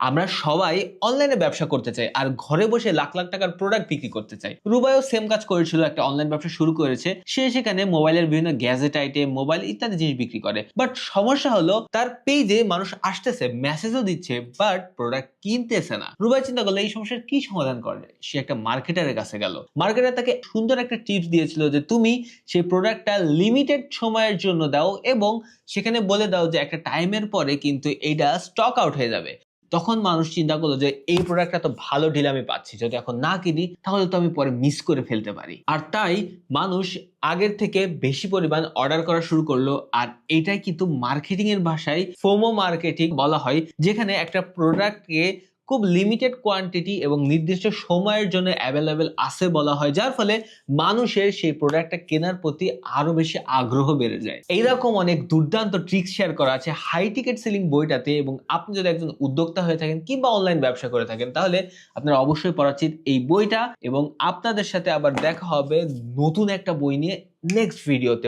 আমরা সবাই অনলাইনে ব্যবসা করতে চাই, আর ঘরে বসে লাখ লাখ টাকার প্রোডাক্ট বিক্রি করতে চাই। রুবাইও সেম কাজ করেছিল, একটা অনলাইন ব্যবসা শুরু করেছে। সে সেখানে মোবাইলের বিভিন্ন গ্যাজেট আইটেম মোবাইল ইত্যাদি জিনিস বিক্রি করে। বাট সমস্যা হলো, তার পেজে মানুষ আসতেছে মেসেজও দিচ্ছে বাট প্রোডাক্ট কিনতেছে না। রুবাই চিন্তা করল, এই সমস্যার কি সমাধান করে? সে একটা মার্কেটারের কাছে গেল। মার্কেটার তাকে সুন্দর একটা টিপস দিয়েছিল যে, তুমি সেই প্রোডাক্টটা লিমিটেড সময়ের জন্য দাও এবং সেখানে বলে দাও যে, একটা টাইমের পরে কিন্তু এটা স্টক আউট হয়ে যাবে। তখন মানুষ চিন্তা করল যে, এই প্রোডাক্টটা তো ভালো ডিল আমি পাচ্ছি, যদি এখন না কিনি, তাহলে তো আমি পরে মিস করে ফেলতে পারি। আর তাই মানুষ আগের থেকে বেশি পরিমাণ অর্ডার করা শুরু করল, আর এটাই কিন্তু মার্কেটিং এর ভাষায় ফোমো মার্কেটিং বলা হয়, যেখানে একটা প্রোডাক্টকে খুব লিমিটেড কোয়ান্টিটি এবং নির্দিষ্ট সময়ের জন্য অ্যাভেলেবেল আছে বলা হয়, যার ফলে মানুষের সেই প্রোডাক্টটা কেনার প্রতি আরও বেশি আগ্রহ বেড়ে যায়। এইরকম অনেক দুর্দান্ত ট্রিক্স শেয়ার করা আছে হাই টিকেট সেলিং বইটাতে এবং আপনি যদি একজন উদ্যোক্তা হয়ে থাকেন কিংবা অনলাইন ব্যবসা করে থাকেন, তাহলে আপনারা অবশ্যই পড়া উচিত এই বইটা এবং আপনাদের সাথে আবার দেখা হবে নতুন একটা বই নিয়ে নেক্সট ভিডিওতে